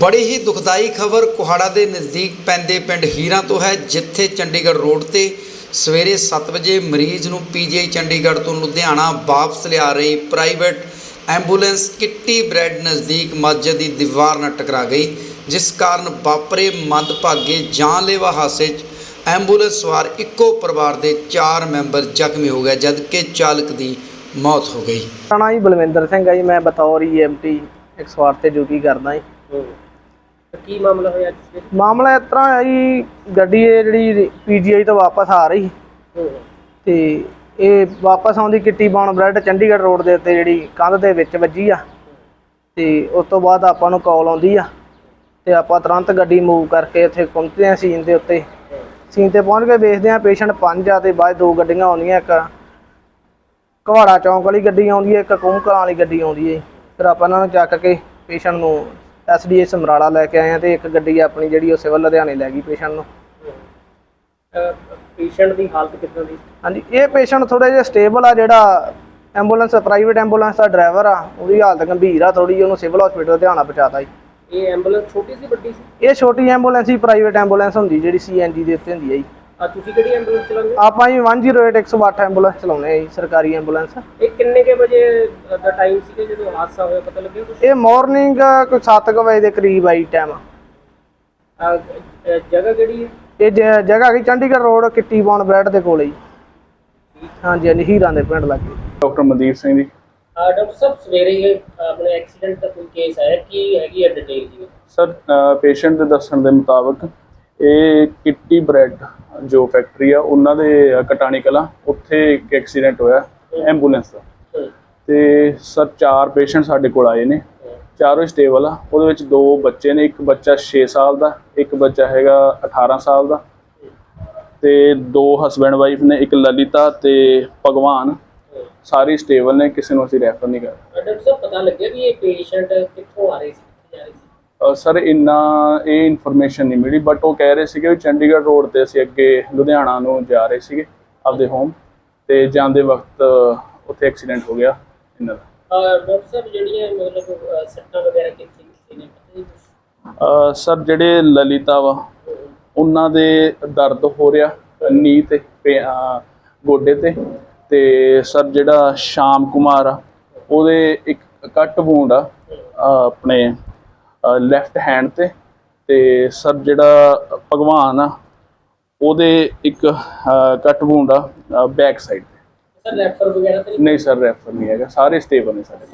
ਬੜੀ ਹੀ ਦੁਖਦਾਈ ਖਬਰ ਕੁਹਾੜਾ ਦੇ ਨਜ਼ਦੀਕ ਪੈਂਦੇ ਪਿੰਡ ਹੀਰਾਂ ਤੋਂ ਹੈ ਜਿੱਥੇ ਚੰਡੀਗੜ੍ਹ ਰੋਡ ਤੇ ਸਵੇਰੇ 7 ਵਜੇ ਮਰੀਜ਼ ਨੂੰ ਪੀਜੀਆਈ ਚੰਡੀਗੜ੍ਹ ਤੋਂ ਲੁਧਿਆਣਾ ਵਾਪਸ ਲਿਆ ਰਹੀ ਪ੍ਰਾਈਵੇਟ ਐਂਬੂਲੈਂਸ ਕਿੱਟੀ ਬ੍ਰੈਡ ਨਜ਼ਦੀਕ ਮਸਜਿਦ ਦੀ ਦੀਵਾਰ ਨਾਲ ਟਕਰਾ ਗਈ ਜਿਸ ਕਾਰਨ ਵਾਪਰੇ ਮੰਦਭਾਗੇ ਜਾਨਲੇਵਾ ਹਾਦਸੇ 'ਚ ਐਂਬੂਲੈਂਸ ਸਵਾਰ ਇੱਕੋ ਪਰਿਵਾਰ ਦੇ 4 ਮੈਂਬਰ ਜ਼ਖਮੀ ਹੋ ਗਏ ਜਦਕਿ ਚਾਲਕ ਦੀ ਮੌਤ ਹੋ ਗਈ। ਜੀ ਬਲਵਿੰਦਰ ਸਿੰਘ ਹੈ ਜੀ ਮੈਂ ਬਤੌਰ ਈਐਮਟੀ 108 ਤੇ ਡਿਊਟੀ ਕਰਦਾ ਜੀ। ਕੀ ਮਾਮਲਾ ਹੋਇਆ ਜਿਸ ਮਾਮਲਾ ਇਸ ਤਰ੍ਹਾਂ ਹੈ ਜੀ ਗੱਡੀ ਇਹ ਜਿਹੜੀ ਪੀਜੀਆਈ ਤੋਂ ਵਾਪਸ ਆ ਰਹੀ ਤੇ ਇਹ ਵਾਪਸ ਆਉਂਦੀ Kitty Bon Bread Chandigarh road ਦੇ ਉੱਤੇ ਜਿਹੜੀ ਕੰਧ ਦੇ ਵਿੱਚ ਵੱਜੀ ਆ। ਤੇ ਉਸ ਤੋਂ ਬਾਅਦ ਆਪਾਂ ਨੂੰ ਕਾਲ ਆਉਂਦੀ ਆ। ਤੇ ਆਪਾਂ ਤੁਰੰਤ ਗੱਡੀ ਮੂਵ ਕਰਕੇ ਇੱਥੇ ਪਹੁੰਚਦੇ ਆ ਸੀਨ ਦੇ ਉੱਤੇ। ਸੀਨ ਤੇ ਪਹੁੰਚ ਕੇ ਵੇਖਦੇ ਆ ਪੇਸ਼ੈਂਟ ਪੰਜ ਆ ਤੇ ਬਾਅਦ ਦੋ ਗੱਡੀਆਂ ਆਉਂਦੀਆਂ ਇੱਕ ਘਵਾੜਾ ਚੌਂਕ ਵਾਲੀ ਗੱਡੀ ਆਉਂਦੀ ਹੈ ਇੱਕ ਕੁੰਮਕਲਾਂ ਵਾਲੀ ਗੱਡੀ ਆਉਂਦੀ ਹੈ ਫਿਰ ਆਪਾਂ ਇਹਨਾਂ ਨੂੰ ਚੱਕ ਕੇ ਪੇਸ਼ੈਂਟ ਨੂੰ ਐਸਡੀਏ ਸਮਰਾਲਾ ਲੈ ਕੇ ਆਏ ਆ ਤੇ ਇੱਕ ਗੱਡੀ ਆਪਣੀ ਜਿਹੜੀ ਉਹ ਸਿਵਲ ਲੁਧਿਆਣੇ ਲੈ ਗਈ ਪੇਸ਼ੈਂਟ ਨੂੰ। ਪੇਸ਼ੈਂਟ ਦੀ ਹਾਲਤ ਕਿੱਦਾਂ ਦੀ? ਹਾਂਜੀ ਇਹ ਪੇਸ਼ੈਂਟ ਥੋੜਾ ਜਿਹਾ ਸਟੇਬਲ ਆ ਜਿਹੜਾ ਐਂਬੂਲੈਂਸ ਪ੍ਰਾਈਵੇਟ ਐਂਬੂਲੈਂਸ ਦਾ ਡਰਾਈਵਰ ਆ ਉਹਦੀ ਹਾਲਤ ਗੰਭੀਰ ਆ ਥੋੜੀ ਉਹਨੂੰ ਸਿਵਲ ਹਸਪੀਟਲ ਲੁਧਿਆਣਾ ਪਹੁੰਚਾਤਾ ਜੀ। ਇਹ ਐਂਬੂਲੈਂਸ ਛੋਟੀ ਸੀ ਵੱਡੀ ਸੀ? ਇਹ ਛੋਟੀ ਐਂਬੂਲੈਂਸ ਹੀ ਪ੍ਰਾਈਵੇਟ ਐਂਬੂਲੈਂਸ ਹੁੰਦੀ ਜਿਹੜੀ ਸੀਐਨਜੀ ਦੇ ਉੱਤੇ ਹੁੰਦੀ ਹੈ ਜੀ। ਆ ਤੁਸੀਂ ਕਿਹੜੀ ਐਂਬੂਲੈਂਸ ਚਲਾਉਂਦੇ ਹੋ? ਆਪਾਂ ਜੀ 108 108 ਐਂਬੂਲੈਂਸ ਚਲਾਉਂਦੇ ਆ ਜੀ ਸਰਕਾਰੀ ਐਂਬੂਲੈਂਸ ਇਹ ਕਿੰਨੇ ਕੇ ਵਜੇ ਦਾ ਟਾਈਮ ਸੀਗਾ ਜਦੋਂ ਹਾਦਸਾ ਹੋਇਆ ਪਤਾ ਲੱਗਿਆ ਕੁਛ? ਇਹ ਮਾਰਨਿੰਗ ਕੋਈ 7 ਵਜੇ ਦੇ ਕਰੀਬ ਆਈ ਟਾਈਮ ਜਗ੍ਹਾ ਕਿਹੜੀ ਹੈ? ਇਹ ਜ- ਜਗ੍ਹਾ ਹੈਗੀ Chandigarh road Kitty Bon Bread ਦੇ ਕੋਲੇ ਜੀ। ਹਾਂਜੀ ਹਾਂਜੀ ਹੀਰਾਂ ਦੇ ਪਿੰਡ ਲੱਗੇ। ਡਾਕਟਰ ਮਨਦੀਪ ਸਿੰਘ ਜੀ। ਆ, ਡਾਕਟਰ ਸਾਹਿਬ ਸਵੇਰੇ ਇਹ ਆਪਣੇ ਐਕਸੀਡੈਂਟ ਦਾ ਕੋਈ ਕੇਸ ਆਇਆ ਕੀ ਹੈਗੀ ਹੈ ਡਿਟੇਲ ਜੀ? ਸਰ ਪੇਸ਼ੈਂਟ ਦੇ ਦੱਸਣ ਦੇ ਮੁਤਾਬਕ ਇਹ ਕਿੱਟੀ ਬ੍ਰੈਡ ਜੋ ਫੈਕਟਰੀ ਆ, ਉਹਨਾਂ ਦੇ ਕਟਾਣੀ ਕਲਾ, ਉੱਥੇ ਇੱਕ ਐਕਸੀਡੈਂਟ ਹੋਇਆ ਐਂਬੂਲੈਂਸ ਦਾ। ਹੂੰ ਤੇ ਸਰ, ਚਾਰ ਪੇਸ਼ੈਂਟ ਸਾਡੇ ਕੋਲ ਆਏ ਨੇ, ਚਾਰੋਂ ਸਟੇਬਲ ਆ, ਉਹਦੇ ਵਿੱਚ ਦੋ ਬੱਚੇ ਨੇ, ਇੱਕ ਬੱਚਾ 6 ਸਾਲ ਦਾ, ਇੱਕ ਬੱਚਾ ਹੈਗਾ 18 ਸਾਲ ਦਾ, ਤੇ ਦੋ ਹਸਬੈਂਡ ਵਾਈਫ ਨੇ, ਇੱਕ ਲਲਿਤਾ ਤੇ ਭਗਵਾਨ, ਸਾਰੇ ਸਟੇਬਲ ਨੇ, ਕਿਸੇ ਨੂੰ ਅਸੀਂ ਰੈਫਰ ਨਹੀਂ ਕਰ ਡਾਕਟਰ ਸਾਹਿਬ, ਪਤਾ ਲੱਗਿਆ ਵੀ ਇਹ ਪੇਸ਼ੈਂਟ ਕਿੱਥੋਂ ਆ ਰਹੇ ਸੀ, ਕਿੱਥੇ ਜਾ ਰਹੇ ਸੀ? ਸਰ ਇੰਨਾ ਇਹ ਇਨਫੋਰਮੇਸ਼ਨ ਨਹੀਂ ਮਿਲੀ ਬਟ ਉਹ ਕਹਿ ਰਹੇ ਸੀਗੇ ਵੀ ਚੰਡੀਗੜ੍ਹ ਰੋਡ ਤੇ ਅਸੀਂ ਅੱਗੇ ਲੁਧਿਆਣਾ ਨੂੰ ਜਾ ਰਹੇ ਸੀਗੇ ਆਪਦੇ ਹੋਮ ਤੇ ਜਾਂਦੇ ਵਕਤ ਉੱਥੇ ਐਕਸੀਡੈਂਟ ਹੋ ਗਿਆ ਇਹਨਾਂ ਦਾ ਅ, ਡਾਕਟਰ ਸਾਹਿਬ ਜਿਹੜੀਆਂ ਮਤਲਬ ਅ, ਸੱਟਾਂ ਵਗੈਰਾ ਕਿੱਥੇ ਕਿੱਥੇ ਨੇ ਪਤਾ ਨਹੀਂ ਕੁਛ? ਅ, ਸਰ ਜਿਹੜੇ ਲਲਿਤਾ ਵਾ ਉਹਨਾਂ ਦੇ ਦਰਦ ਹੋ ਰਿਹਾ ਨੀ ਤੇ ਗੋਡੇ ਤੇ ਤੇ ਸਰ ਜਿਹੜਾ ਸ਼ਾਮ ਕੁਮਾਰ ਆ ਉਹਦੇ ਇੱਕ ਕੱਟ ਵੂੰਡ ਆ ਆਪਣੇ ਲੈਫਟ ਹੈਂਡ ਤੇ ਤੇ ਸਰ ਜਿਹੜਾ ਭਗਵਾਨ ਆ ਉਹਦੇ ਇੱਕ ਕੱਟ ਵੂੰਡ ਆ ਬੈਕ ਸਾਈਡ ਸਰ ਰੈਫਰ ਵਗੈਰਾ ਤਾਂ ਨਹੀਂ ਨਹੀਂ ਸਰ ਰੈਫਰ ਨਹੀਂ ਹੈਗਾ ਸਾਰੇ ਸਟੇਬਲ ਨੇ ਸਾਡੇ